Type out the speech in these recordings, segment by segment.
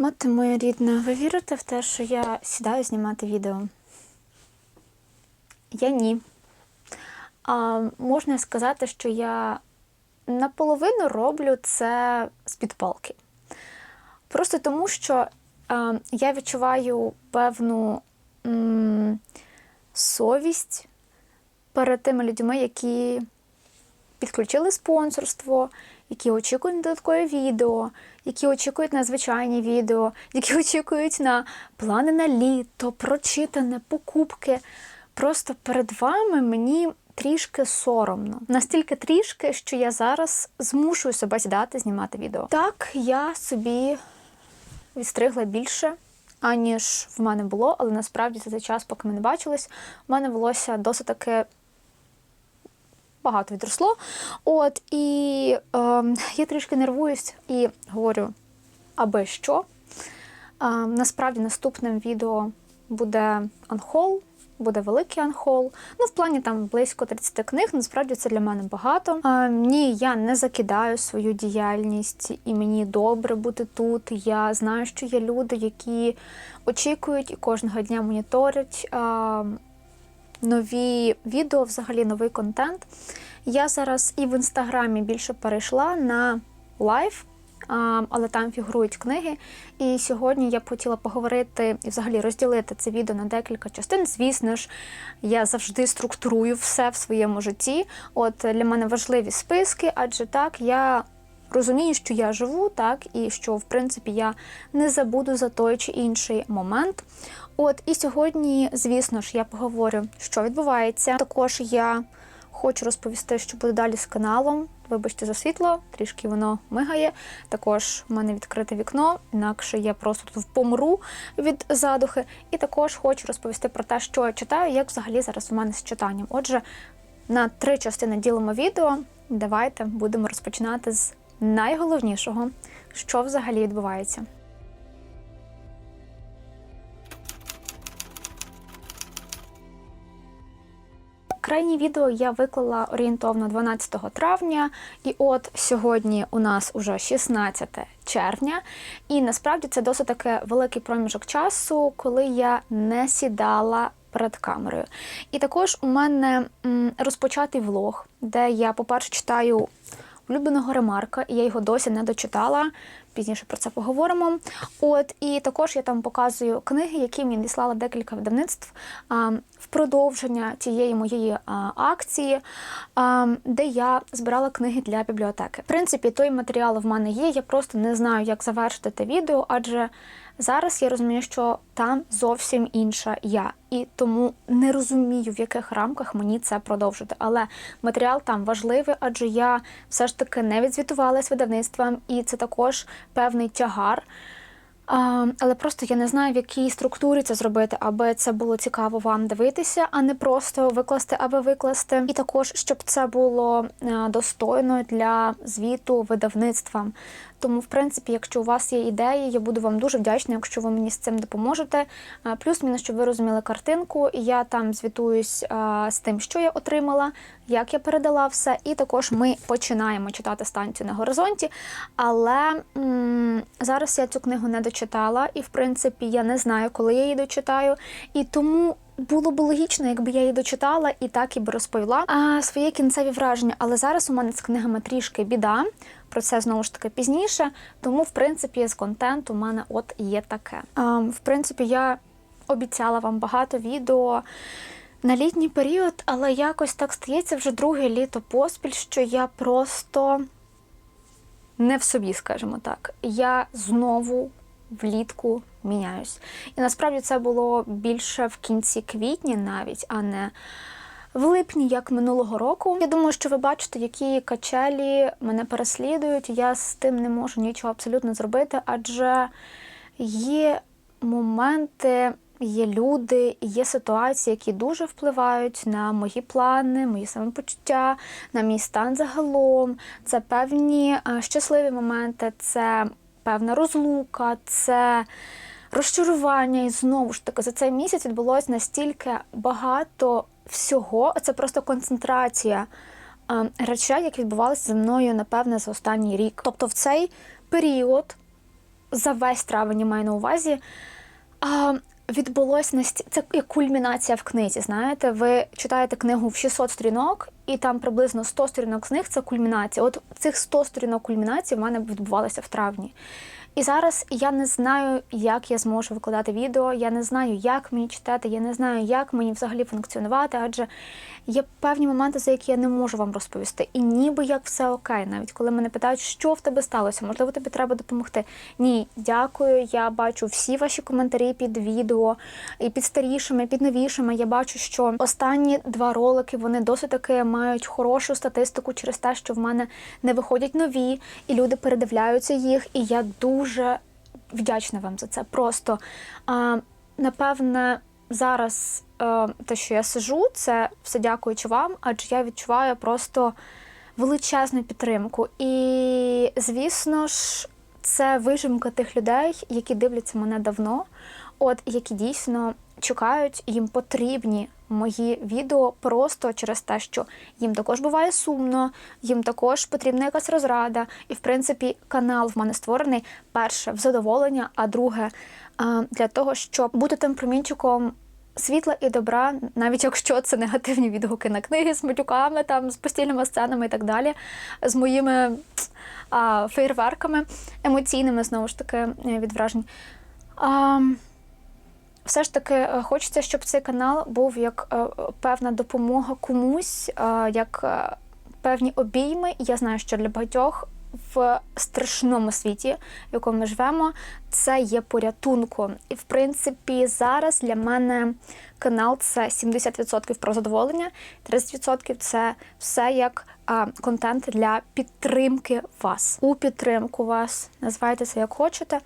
Мати моя рідна, ви вірите в те, що я сідаю знімати відео? Я ні. А, можна сказати, що я наполовину роблю це з підпалки. Просто тому, що а, я відчуваю певну м, совість перед тими людьми, які підключили спонсорство, які очікують на додаткові відео, які очікують на звичайні відео, які очікують на плани на літо, прочитане, покупки. Просто перед вами мені трішки соромно. Настільки трішки, що я зараз змушую себе сідати знімати відео. Так, я собі відстригла більше, аніж в мене було, але насправді за цей час, поки ми не бачились, в мене волосся досить таки багато відросло. От і е, я трішки нервуюсь і говорю, аби що. Е, насправді наступним відео буде анхол, буде великий анхол. Ну, в плані там близько 30 книг. Насправді це для мене багато. Е, ні, я не закидаю свою діяльність, і мені добре бути тут. Я знаю, що є люди, які очікують і кожного дня моніторять. Е, нові відео, взагалі новий контент. Я зараз і в інстаграмі більше перейшла на лайв, але там фігурують книги. І сьогодні я б хотіла поговорити і взагалі розділити це відео на декілька частин. Звісно ж, я завжди структурую все в своєму житті. От для мене важливі списки, адже так я. Розумію, що я живу, так, і що, в принципі, я не забуду за той чи інший момент. От і сьогодні, звісно ж, я поговорю, що відбувається. Також я хочу розповісти, що буде далі з каналом. Вибачте за світло, трішки воно мигає. Також в мене відкрите вікно, інакше я просто тут помру від задухи. І також хочу розповісти про те, що я читаю, як взагалі зараз у мене з читанням. Отже, на три частини ділимо відео. Давайте будемо розпочинати з найголовнішого, що взагалі відбувається. Крайнє відео я виклала орієнтовно 12 травня, і от сьогодні у нас уже 16 червня. І насправді це досить таки великий проміжок часу, коли я не сідала перед камерою. І також у мене розпочатий влог, де я, по-перше, читаю улюбленого ремарка, і я його досі не дочитала. Пізніше про це поговоримо. От і також я там показую книги, які мені надіслала декілька видавництв а, в продовження цієї моєї а, акції, а, де я збирала книги для бібліотеки. В принципі, той матеріал в мене є. Я просто не знаю, як завершити те відео, адже зараз я розумію, що там зовсім інша я, і тому не розумію, в яких рамках мені це продовжити. Але матеріал там важливий, адже я все ж таки не відзвітувалась видавництвам, і це також певний тягар. Але просто я не знаю, в якій структурі це зробити, аби це було цікаво вам дивитися, а не просто викласти, аби викласти. І також, щоб це було е, достойно для звіту видавництвам. Тому, в принципі, якщо у вас є ідеї, я буду вам дуже вдячна, якщо ви мені з цим допоможете. Плюс-мінус, щоб ви розуміли картинку. Я там звітуюсь з тим, що я отримала, як я передала все. І також ми починаємо читати станцію на горизонті. Але м зараз я цю книгу не дочитала, і в принципі я не знаю, коли я її дочитаю. І тому. Було б логічно, якби я її дочитала і так і би розповіла а, свої кінцеві враження. Але зараз у мене з книгами трішки біда. Про це знову ж таки пізніше. Тому, в принципі, з контенту у мене от є таке. В принципі, я обіцяла вам багато відео на літній період, але якось так стається вже друге літо поспіль, що я просто не в собі, скажімо так. Я знову влітку міняюсь. І насправді це було більше в кінці квітня навіть, а не в липні, як минулого року. Я думаю, що ви бачите, які качелі мене переслідують. Я з тим не можу нічого абсолютно зробити, адже є моменти. Є люди, є ситуації, які дуже впливають на мої плани, мої самопочуття, на мій стан загалом. Це певні е, щасливі моменти, це певна розлука, це розчарування. І знову ж таки, за цей місяць відбулося настільки багато всього. Це просто концентрація речей, які відбувалися зі мною, напевне, за останній рік. Тобто, в цей період за весь травень маю на увазі. Відбулось насті... це як кульмінація в книзі. Знаєте, ви читаєте книгу в 600 сторінок, і там приблизно 100 сторінок з них це кульмінація. От цих 100 сторінок кульмінації в мене відбувалося в травні. І зараз я не знаю, як я зможу викладати відео, я не знаю, як мені читати, я не знаю, як мені взагалі функціонувати, адже є певні моменти, за які я не можу вам розповісти. І ніби як все окей, навіть коли мене питають, що в тебе сталося, можливо, тобі треба допомогти. Ні, дякую. Я бачу всі ваші коментарі під відео, і під старішими, і під новішими. Я бачу, що останні два ролики вони досить таки мають хорошу статистику через те, що в мене не виходять нові, і люди передивляються їх. І я дуже вдячна вам за це. Просто а, напевне зараз а, те, що я сижу, це все дякуючи вам, адже я відчуваю просто величезну підтримку. І, звісно ж, це вижимка тих людей, які дивляться мене давно, от які дійсно чекають, їм потрібні мої відео просто через те, що їм також буває сумно, їм також потрібна якась розрада. І, в принципі, канал в мене створений перше в задоволення, а друге для того, щоб бути тим промінчиком світла і добра, навіть якщо це негативні відгуки на книги з матюками, там з постільними сценами і так далі, з моїми а, фейерверками емоційними, знову ж таки, е, від вражень. А, все ж таки е, хочеться, щоб цей канал був як е, певна допомога комусь, е, як певні обійми. Я знаю, що для багатьох в страшному світі, в якому ми живемо, це є порятунком. І в принципі, зараз для мене канал це 70% про задоволення, 30% це все як а, контент для підтримки вас. У підтримку вас. Називайте це як хочете.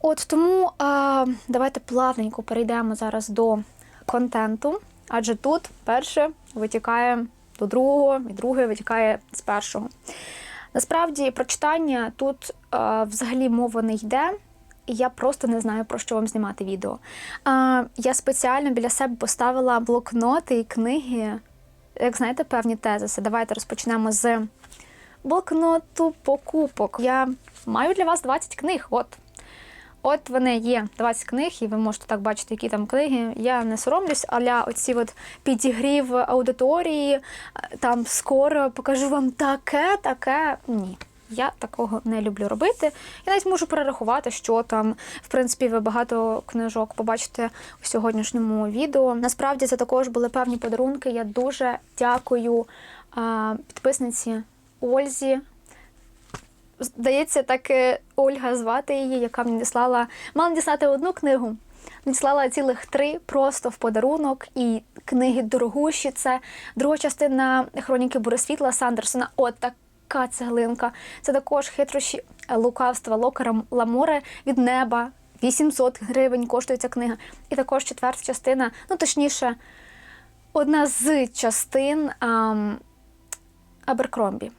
От тому а, давайте плавненько перейдемо зараз до контенту, адже тут перше витікає до другого, і друге витікає з першого. Насправді, про читання тут а, взагалі мова не йде, і я просто не знаю, про що вам знімати відео. А, я спеціально біля себе поставила блокноти і книги, як знаєте, певні тезиси. Давайте розпочнемо з блокноту покупок. Я маю для вас 20 книг. От. От вони є 20 книг, і ви можете так бачити, які там книги. Я не соромлюсь, аля оці от підігрів аудиторії, е, там скоро покажу вам таке, таке. Ні. Я такого не люблю робити. Я навіть можу перерахувати, що там, в принципі, ви багато книжок побачите у сьогоднішньому відео. Насправді це також були певні подарунки. Я дуже дякую підписниці Ользі. Здається, так е, Ольга звати її, яка мені надіслала, мала надіслати одну книгу. Надіслала цілих три просто в подарунок, і книги дорогущі. Це друга частина хроніки Буресвітла Сандерсона. От така цеглинка. Це також хитрощі е, лукавства Локера Ламоре від неба. 800 гривень коштує ця книга. І також четверта частина, ну точніше, одна з частин ам, Аберкромбі.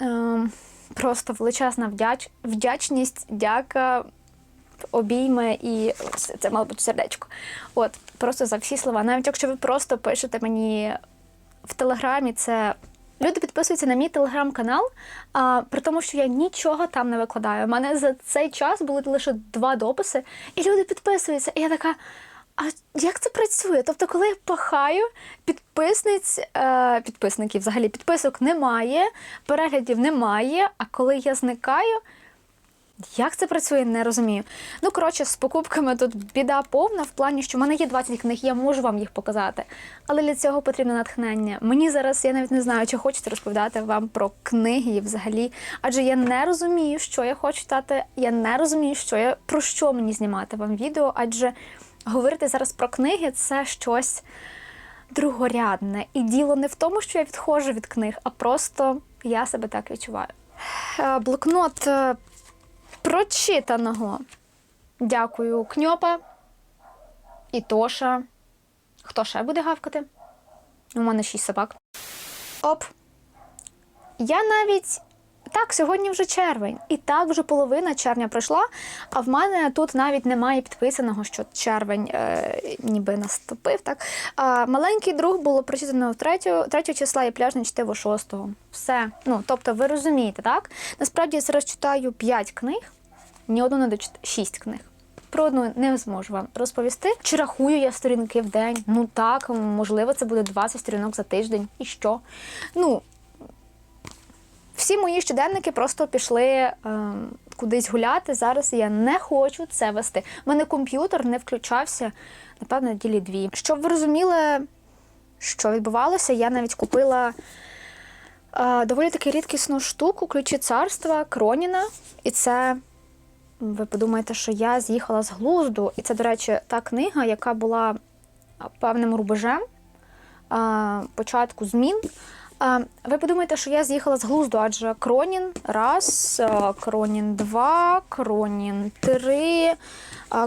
Ем, просто величезна вдяч... вдячність, дяка, обійми і це, мало бути сердечко. От, просто за всі слова. Навіть якщо ви просто пишете мені в телеграмі, це. Люди підписуються на мій телеграм-канал, а, при тому, що я нічого там не викладаю. У мене за цей час були лише два дописи, і люди підписуються. І я така. А як це працює? Тобто, коли я пахаю, підписниць, е, підписників взагалі підписок немає, переглядів немає. А коли я зникаю, як це працює, не розумію. Ну, коротше, з покупками тут біда повна в плані, що в мене є 20 книг, я можу вам їх показати. Але для цього потрібне натхнення. Мені зараз я навіть не знаю, чи хочете розповідати вам про книги взагалі. Адже я не розумію, що я хочу читати. Я не розумію, що я про що мені знімати вам відео, адже говорити зараз про книги це щось другорядне. І діло не в тому, що я відходжу від книг, а просто я себе так відчуваю. Е, Блокнот е, прочитаного. Дякую, Кньопа і Тоша. Хто ще буде гавкати? У мене шість собак. Оп. Я навіть. Так, сьогодні вже червень, і так вже половина червня пройшла. А в мене тут навіть немає підписаного, що червень е, ніби наступив. Так а маленький друг було прочитано 3, 3 числа і пляжне чтиво 6. Все. Ну тобто, ви розумієте, так? Насправді я зараз читаю 5 книг. ні одну не дочитала. Шість книг. Про одну не зможу вам розповісти. Чи рахую я сторінки в день? Ну так, можливо, це буде 20 сторінок за тиждень. І що? Ну, всі мої щоденники просто пішли е, кудись гуляти. Зараз я не хочу це вести. У мене комп'ютер не включався, напевно, неділі дві. Щоб ви розуміли, що відбувалося, я навіть купила е, доволі таки рідкісну штуку ключі царства Кроніна. І це. Ви подумаєте, що я з'їхала з глузду. І це, до речі, та книга, яка була певним рубежем а, початку змін. Ви подумаєте, що я з'їхала з глузду, адже Кронін раз, Кронін два, Кронін три,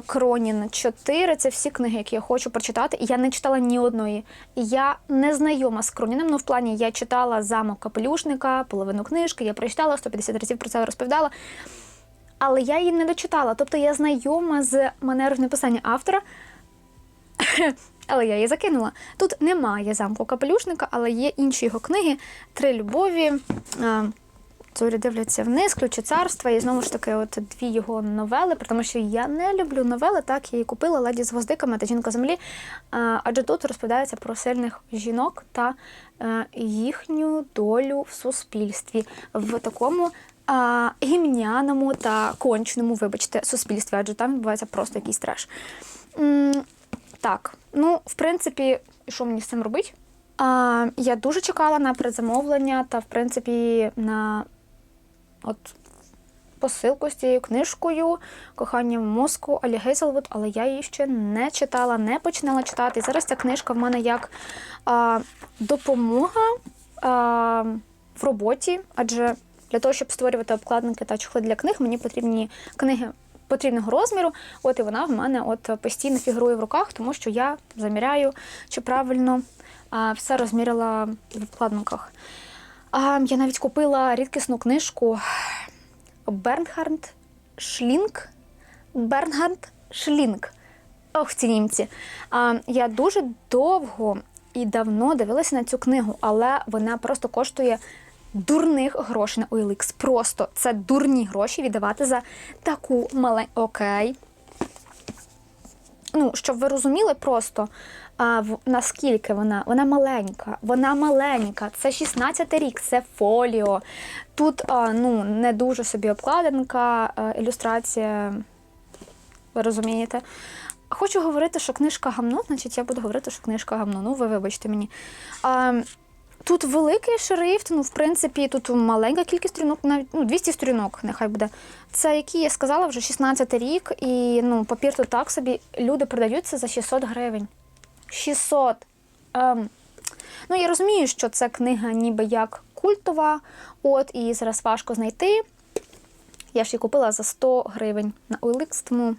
Кронін чотири. Це всі книги, які я хочу прочитати. Я не читала ні одної. Я не знайома з Кроніном. Ну, в плані я читала замок капелюшника, половину книжки, я прочитала 150 разів про це розповідала. Але я її не дочитала. Тобто я знайома з манерою написання автора, але я її закинула. Тут немає замку капелюшника, але є інші його книги Три любові. Зорі дивляться вниз, ключі царства, і знову ж таки, от дві його новели, тому що я не люблю новели, так я її купила леді з гвоздиками та жінка землі. Адже тут розповідається про сильних жінок та е, їхню долю в суспільстві в такому гімняному та конченому, вибачте, суспільстві, адже там відбувається просто якийсь треш. Так, ну, в принципі, що мені з цим робити? А, я дуже чекала на предзамовлення та, в принципі, на от посилку з цією книжкою Кохання в мозку Алі Гейзелвуд, але я її ще не читала, не починала читати. І зараз ця книжка в мене як а, допомога а, в роботі, адже для того, щоб створювати обкладинки та чохли для книг, мені потрібні книги потрібного розміру. От і вона в мене от постійно фігурує в руках, тому що я заміряю, чи правильно все розмірила в обкладинках. Я навіть купила рідкісну книжку Бернхард Шлінг. Бернгард Шлінг. Ох, ці німці. Я дуже довго і давно дивилася на цю книгу, але вона просто коштує дурних грошей на OLX. Просто це дурні гроші віддавати за таку маленьку. Окей. Ну, щоб ви розуміли просто, а, в, наскільки вона вона маленька, вона маленька, це 16 рік, це фоліо. Тут а, ну, не дуже собі обкладинка, а, ілюстрація, ви розумієте. Хочу говорити, що книжка гамно, значить я буду говорити, що книжка гамно. Ну, ви вибачте мені. А, Тут великий шрифт, ну, в принципі, тут маленька кількість сторінок, навіть ну, 200 сторінок, нехай буде. Це, які я сказала, вже 16 рік, і ну, папір тут так собі. Люди продаються за 600 гривень. 600. Ем. Ну, я розумію, що це книга ніби як культова, от, і зараз важко знайти. Я ж її купила за 100 гривень на OLX, тому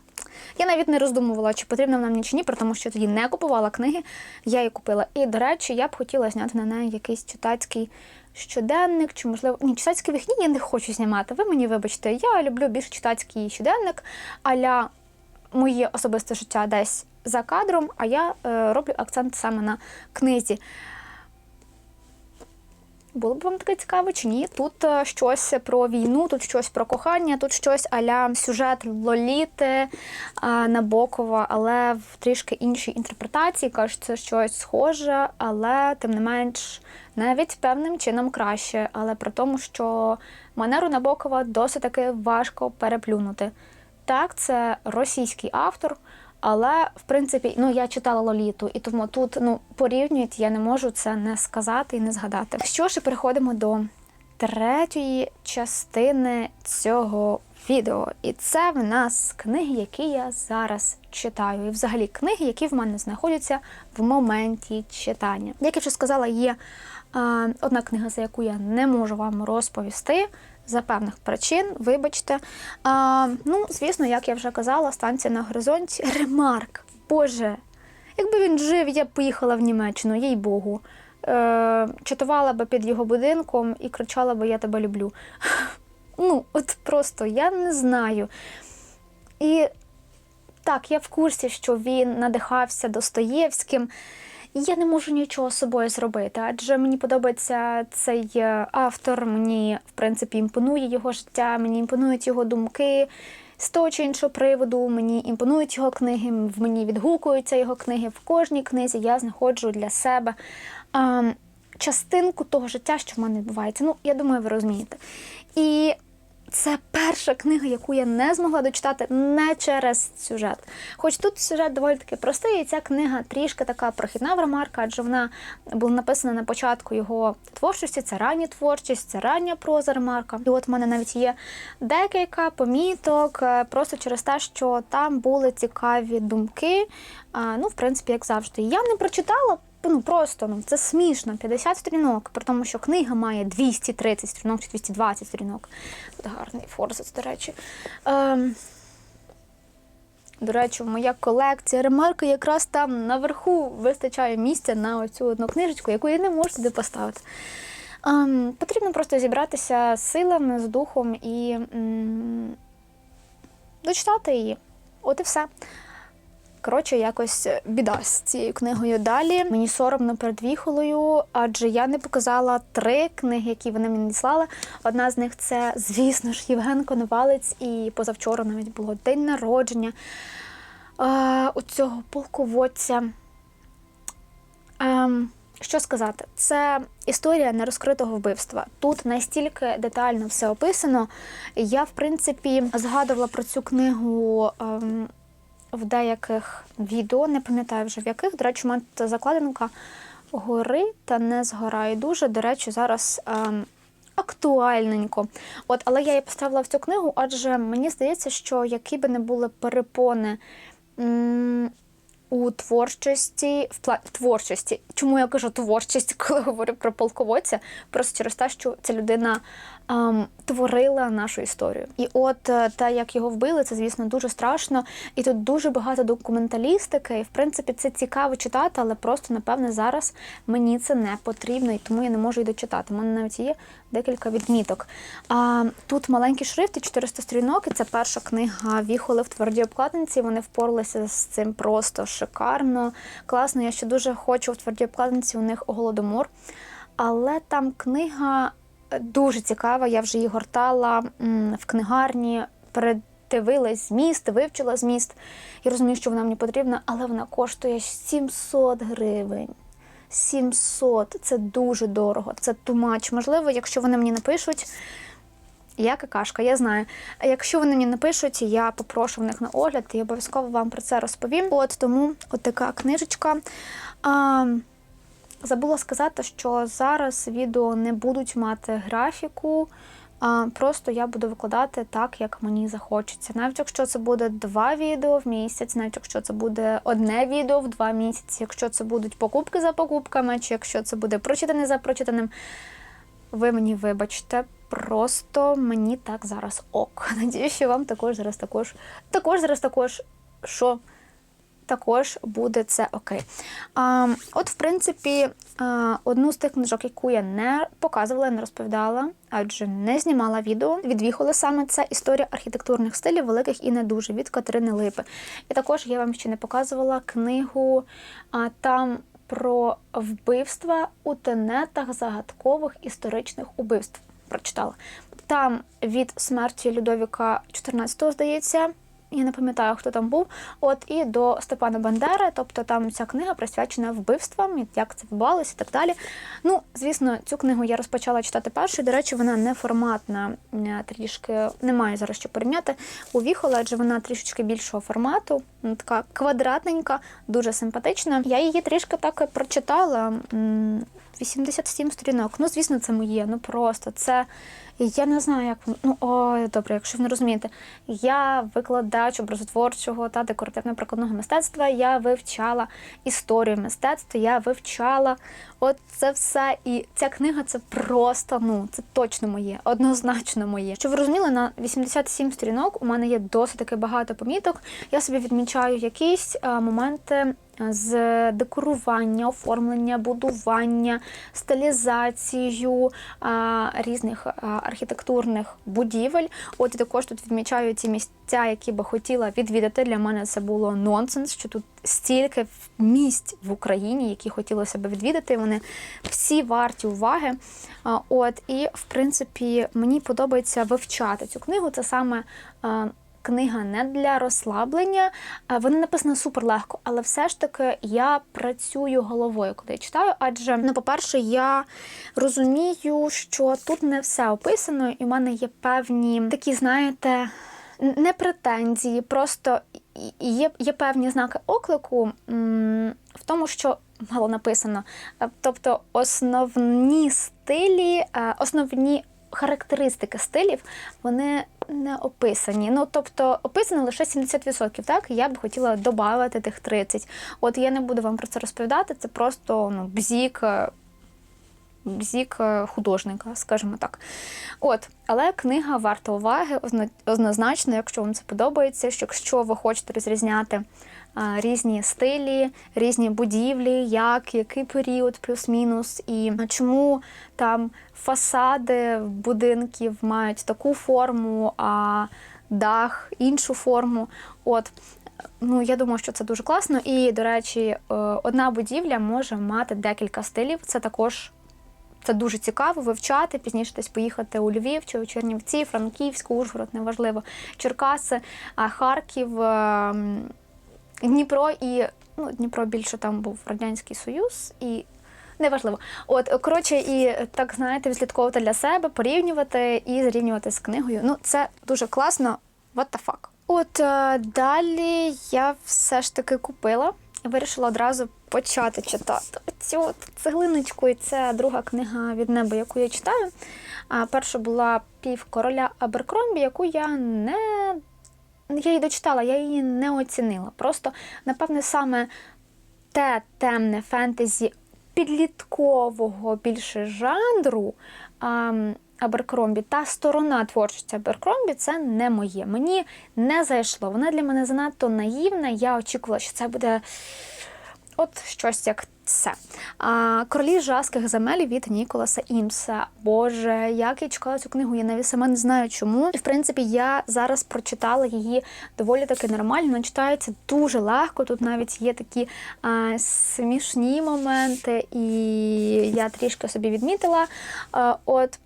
я навіть не роздумувала, чи потрібна вона мені чи ні, тому що тоді не купувала книги, я її купила. І, до речі, я б хотіла зняти на неї якийсь читацький щоденник, чи, можливо, ні, читацький вихні я не хочу знімати. Ви мені вибачте, я люблю більше читацький щоденник, аля моє особисте життя десь за кадром, а я е, роблю акцент саме на книзі. Було б вам таке цікаво чи ні? Тут е, щось про війну, тут щось про кохання, тут щось аля сюжет Лоліти е, Набокова, але в трішки іншій інтерпретації. Кажуть, це щось схоже, але тим не менш навіть певним чином краще. Але при тому, що манеру Набокова досить таки важко переплюнути. Так, це російський автор. Але в принципі, ну я читала Лоліту, і тому тут ну порівнюють, я не можу це не сказати і не згадати. Що ж, переходимо до третьої частини цього відео. І це в нас книги, які я зараз читаю. І взагалі книги, які в мене знаходяться в моменті читання. Як я вже сказала, є одна книга, за яку я не можу вам розповісти. За певних причин, вибачте. Ну, звісно, як я вже казала, станція на горизонті. Ремарк. Боже, якби він жив, я б поїхала в Німеччину, їй Богу. Е, Чатувала би під його будинком і кричала би Я тебе люблю. Ну, от просто я не знаю. І так, я в курсі, що він надихався Достоєвським. Я не можу нічого з собою зробити, адже мені подобається цей е, автор, мені, в принципі, імпонує його життя, мені імпонують його думки. з того чи іншого приводу. Мені імпонують його книги, в мені відгукуються його книги. В кожній книзі я знаходжу для себе а, частинку того життя, що в мене відбувається. Ну, я думаю, ви розумієте. І це перша книга, яку я не змогла дочитати не через сюжет. Хоч тут сюжет доволі таки простий, і ця книга трішки така прохідна в Ремарка, адже вона була написана на початку його творчості. Це рання творчість, це рання проза Ремарка. І от в мене навіть є декілька поміток, е, просто через те, що там були цікаві думки. Ну, в принципі, як завжди. Я не прочитала. Ну просто ну це смішно. 50 сторінок, при тому, що книга має 230 сторінок чи 220 сторінок. Тут гарний форзац, до речі. Ем, до речі, моя колекція ремарки якраз там наверху вистачає місця на оцю одну книжечку, яку я не можу туди поставити. Ем, потрібно просто зібратися з силами, з духом і м, дочитати її. От і все. Коротше, якось біда з цією книгою далі. Мені соромно перед віхолою, адже я не показала три книги, які вони мені надіслали. Одна з них це, звісно ж, Євген Коновалець, і позавчора навіть було день народження е, у цього полководця. Ем, що сказати, це історія нерозкритого вбивства. Тут настільки детально все описано. Я, в принципі, згадувала про цю книгу. Ем, в деяких відео, не пам'ятаю вже в яких. До речі, у мене закладинка гори та не згорає дуже. До речі, зараз ем, актуальненько. От, але я її поставила в цю книгу, адже мені здається, що які би не були перепони. М у творчості, в пла... творчості. Чому я кажу творчість, коли говорю про полководця? Просто через те, що ця людина ем, творила нашу історію. І от е, те, як його вбили, це, звісно, дуже страшно. І тут дуже багато документалістики. І, в принципі, це цікаво читати, але просто, напевне, зараз мені це не потрібно, і тому я не можу й дочитати. У мене навіть є декілька відміток. А, Тут маленький шрифт і 400 сторінок, і це перша книга Віхоли в твердій обкладинці. Вони впоралися з цим просто шикарно, класно. Я ще дуже хочу в твердій обкладинці у них голодомор. Але там книга дуже цікава. Я вже її гортала в книгарні, передивилась зміст, вивчила зміст. Я розумію, що вона мені потрібна, але вона коштує 700 гривень. 700 це дуже дорого, це тумач. Можливо, якщо вони мені напишуть. Я какашка, я знаю. Якщо вони мені напишуть, я попрошу в них на огляд і обов'язково вам про це розповім. От тому от така книжечка. А, Забула сказати, що зараз відео не будуть мати графіку, просто я буду викладати так, як мені захочеться. Навіть якщо це буде два відео в місяць, навіть якщо це буде одне відео в два місяці, якщо це будуть покупки за покупками, чи якщо це буде прочитане за прочитаним, ви мені вибачте. Просто мені так зараз ок. Надію, що вам також зараз також також зараз також що також буде це окей. А, От, в принципі, одну з тих книжок, яку я не показувала, не розповідала, адже не знімала відео. Відвіхали саме це історія архітектурних стилів великих і не дуже від Катерини Липи. І також я вам ще не показувала книгу а, там. Про вбивства у тенетах загадкових історичних убивств прочитала. Там від смерті Людовіка 14, здається, я не пам'ятаю, хто там був. От і до Степана Бандери, тобто там ця книга присвячена вбивствам, як це відбувалося і так далі. Ну, звісно, цю книгу я розпочала читати першою. До речі, вона не форматна, трішки немає зараз що порівняти у Віхола, адже вона трішечки більшого формату, така квадратненька, дуже симпатична. Я її трішки так прочитала. 87 сторінок. Ну, звісно, це моє. Ну просто це. Я не знаю, як ну ой, добре, якщо ви не розумієте, я викладач образотворчого та декоративно-прикладного мистецтва. Я вивчала історію мистецтва, я вивчала от це все. І ця книга це просто ну це точно моє, однозначно моє. Щоб ви розуміли, на 87 сторінок у мене є досить таки багато поміток. Я собі відмічаю якісь а, моменти з декорування, оформлення, будування, стилізацією а, різних а, архітектурних будівель. От і також тут відмічаю ті місця, які би хотіла відвідати. Для мене це було нонсенс, що тут стільки місць в Україні, які хотілося б відвідати. Вони всі варті уваги. А, от і в принципі мені подобається вивчати цю книгу. Це саме. А, книга не для розслаблення. Вона написана супер легко, але все ж таки я працюю головою, коли я читаю. Адже, ну, по-перше, я розумію, що тут не все описано, і в мене є певні такі, знаєте, не претензії, просто є, є певні знаки оклику в тому, що мало написано. Тобто основні стилі, е, основні характеристики стилів, вони не описані. Ну, тобто, описано лише 70%, так? Я б хотіла додати тих 30%. От я не буду вам про це розповідати, це просто ну, бзік. е, Бзік е, художника, скажімо так. От, але книга варта уваги однозначно, якщо вам це подобається, що якщо ви хочете розрізняти різні стилі, різні будівлі, як, який період, плюс-мінус, і чому там фасади будинків мають таку форму, а дах іншу форму. От. Ну, я думаю, що це дуже класно. І, до речі, е, одна будівля може мати декілька стилів. Це також це дуже цікаво вивчати, пізніше десь поїхати у Львів чи у Чернівці, Франківськ, Ужгород, неважливо, Черкаси, Харків, е, м, Дніпро і ну, Дніпро більше там був Радянський Союз і. Неважливо. От, коротше, і так знаєте, відслідковувати для себе, порівнювати і зрівнювати з книгою. Ну, це дуже класно. What the fuck. От е, далі я все ж таки купила і вирішила одразу почати читати цю от цеглиночку, і це друга книга від неба, яку я читаю. А перша була пів короля Аберкромбі, яку я не я її дочитала, я її не оцінила. Просто, напевне, саме те темне фентезі підліткового більше жанру ам, Аберкромбі, та сторона творчості Аберкромбі це не моє. Мені не зайшло. Вона для мене занадто наївна. Я очікувала, що це буде от щось як це. А, Королі жаских земель від Ніколаса Імса. Боже, як я чекала цю книгу, я навіть сама не знаю чому. В принципі, я зараз прочитала її доволі таки нормально. Читається дуже легко. Тут навіть є такі а, смішні моменти, і я трішки собі відмітила. А, от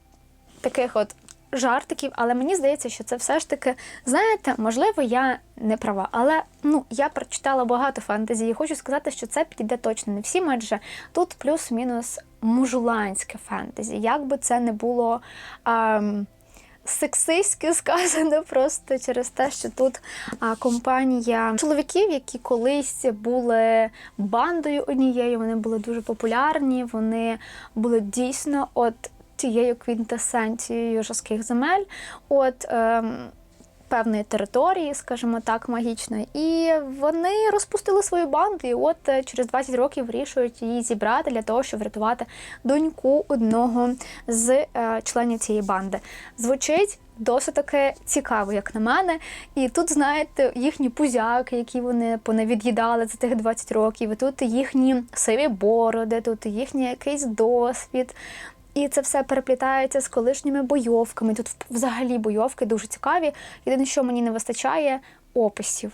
таких от жартиків, але мені здається, що це все ж таки, знаєте, можливо, я не права, але ну я прочитала багато фентезі і хочу сказати, що це підійде точно не всім, адже тут плюс-мінус мужуланське фентезі. Як би це не було. ем, Сексистськи сказано просто через те, що тут а, компанія чоловіків, які колись були бандою однією, вони були дуже популярні, вони були дійсно от тією квінтесенцією жорстких земель, от ем, певної території, скажімо так, магічної. І вони розпустили свою банду, і от е, через 20 років вирішують її зібрати для того, щоб врятувати доньку одного з е, членів цієї банди. Звучить. Досить таки цікаво, як на мене. І тут, знаєте, їхні пузяки, які вони понавід'їдали за тих 20 років, і тут їхні сиві бороди, тут їхній якийсь досвід. І це все переплітається з колишніми бойовками. Тут взагалі бойовки дуже цікаві. Єдине, що мені не вистачає описів.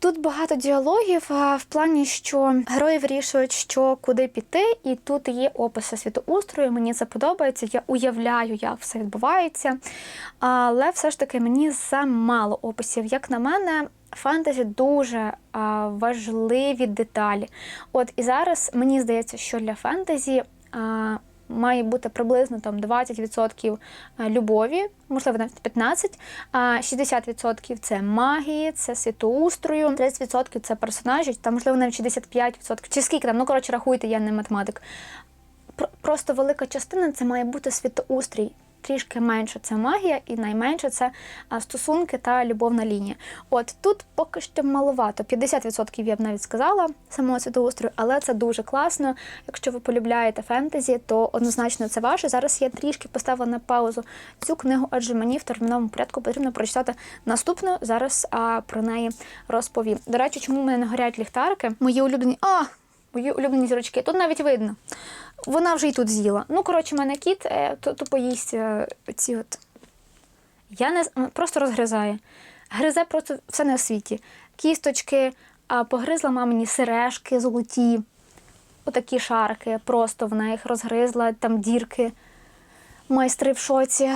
Тут багато діалогів в плані, що герої вирішують, що куди піти, і тут є описи світоустрою. Мені це подобається. Я уявляю, як все відбувається. Але все ж таки мені замало описів. Як на мене, фентезі дуже важливі деталі. От і зараз мені здається, що для фентезі. Має бути приблизно там 20% любові, можливо, навіть 15%, а 60% це магії, це світоустрою, 30% це персонажі, там, можливо, навіть 65%, чи скільки там, ну коротше, рахуйте, я не математик. Просто велика частина це має бути світоустрій. Трішки менше це магія, і найменше це стосунки та любовна лінія. От тут поки що маловато. 50% я б навіть сказала самого світоустрою, але це дуже класно. Якщо ви полюбляєте фентезі, то однозначно це ваше. Зараз я трішки поставила на паузу цю книгу, адже мені в терміновому порядку потрібно прочитати наступну. Зараз а, про неї розповім. До речі, чому в мене не горять ліхтарики? Мої улюблені. А! Мої улюблені зірочки. Тут навіть видно. Вона вже і тут з'їла. Ну, коротше, в мене кіт е, ту- тупо їсть е, ці от. Я не просто розгризає. Гризе просто все на світі. Кісточки, а погризла мамині сережки золоті, отакі шарки, просто вона їх розгризла, там дірки. Майстри в шоці.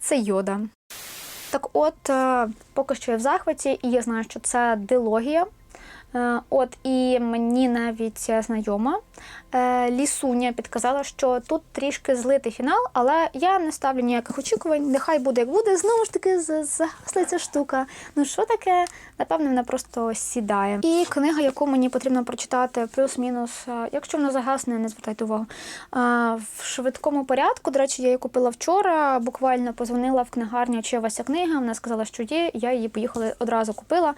Це йода. Так от, е, поки що я в захваті, і я знаю, що це дилогія. Е, От і мені навіть е, знайома Лісуня підказала, що тут трішки злитий фінал, але я не ставлю ніяких очікувань. Нехай буде як буде. Знову ж таки, загасла ця штука. Ну що таке? Напевно, вона просто сідає. І книга, яку мені потрібно прочитати, плюс-мінус, е, якщо вона загасне, не звертайте увагу. е, В швидкому порядку. До речі, я її купила вчора. Буквально позвонила в книгарню, чи є у вас ця книга. Вона сказала, що є. Я її поїхала одразу купила.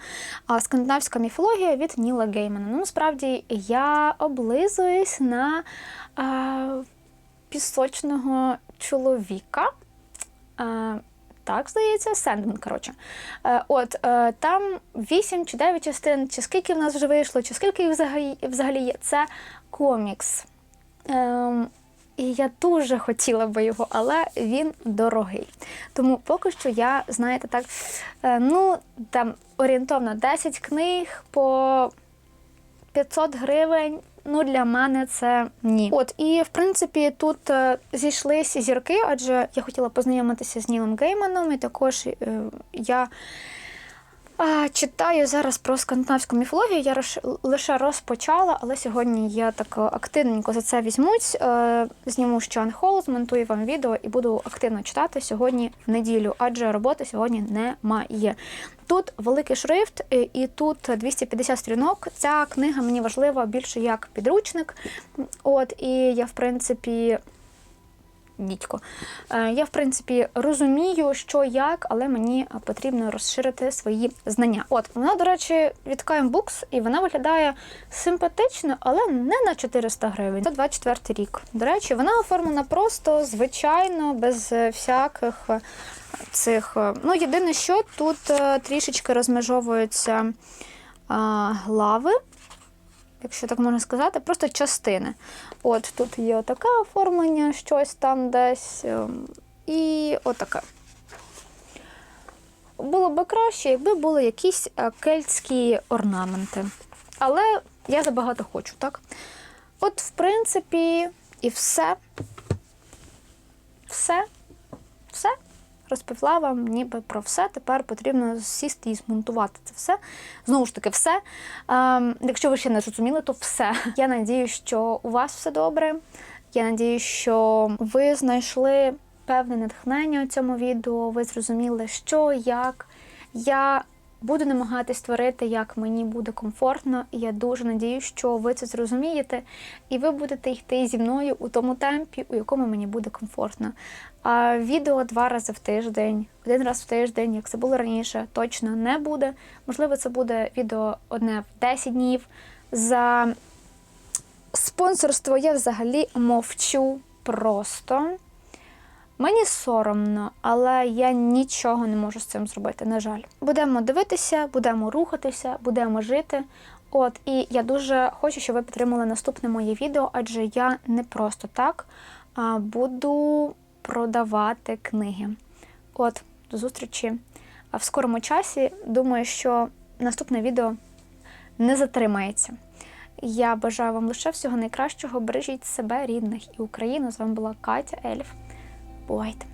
Скандинавська міфологія від Ніла Геймана. Ну, насправді я облизуюсь на а, пісочного чоловіка. А, так, здається, Сендмен, коротше. Е, от е, там 8 чи 9 частин, чи скільки в нас вже вийшло, чи скільки їх взагалі, взагалі є. Це комікс. Ем, і я дуже хотіла би його, але він дорогий. Тому поки що я, знаєте, так, е, ну, там орієнтовно 10 книг по 500 гривень. Ну, для мене це ні. От, і в принципі тут е, зійшлися зірки, адже я хотіла познайомитися з Нілом Гейманом, і також е, я читаю зараз про скандинавську міфологію. Я лише розпочала, але сьогодні я так активненько за це візьмусь. Е, зніму ще анхол, змонтую вам відео і буду активно читати сьогодні в неділю, адже роботи сьогодні немає. Тут великий шрифт, е, і тут 250 сторінок. Ця книга мені важлива більше як підручник. От, і я, в принципі, дідько. Е, Я, в принципі, розумію, що як, але мені потрібно розширити свої знання. От, вона, до речі, від KM Books, і вона виглядає симпатично, але не на 400 гривень. Це 24 рік. До речі, вона оформлена просто, звичайно, без е, всяких цих. е, Ну, єдине, що тут е, трішечки розмежовуються а, глави якщо так можна сказати, просто частини. От тут є отаке оформлення, щось там десь, і отаке. Було би краще, якби були якісь е, кельтські орнаменти. Але я забагато хочу, так? От, в принципі, і все. Все. Все. Розповіла вам ніби про все. Тепер потрібно сісти і змонтувати це все. Знову ж таки, все. Ем, якщо ви ще не зрозуміли, то все. Я надію, що у вас все добре. Я надію, що ви знайшли певне натхнення у цьому відео. Ви зрозуміли, що, як. Я буду намагатись створити, як мені буде комфортно, і я дуже надію, що ви це зрозумієте, і ви будете йти зі мною у тому темпі, у якому мені буде комфортно. А відео два рази в тиждень, один раз в тиждень, як це було раніше, точно не буде. Можливо, це буде відео одне в 10 днів. За спонсорство я взагалі мовчу просто. Мені соромно, але я нічого не можу з цим зробити, на жаль. Будемо дивитися, будемо рухатися, будемо жити. От, і я дуже хочу, щоб ви підтримали наступне моє відео, адже я не просто так а, буду продавати книги. От, до зустрічі в скорому часі. Думаю, що наступне відео не затримається. Я бажаю вам лише всього найкращого. Бережіть себе, рідних і Україну. З вами була Катя Ельф. Бувайте!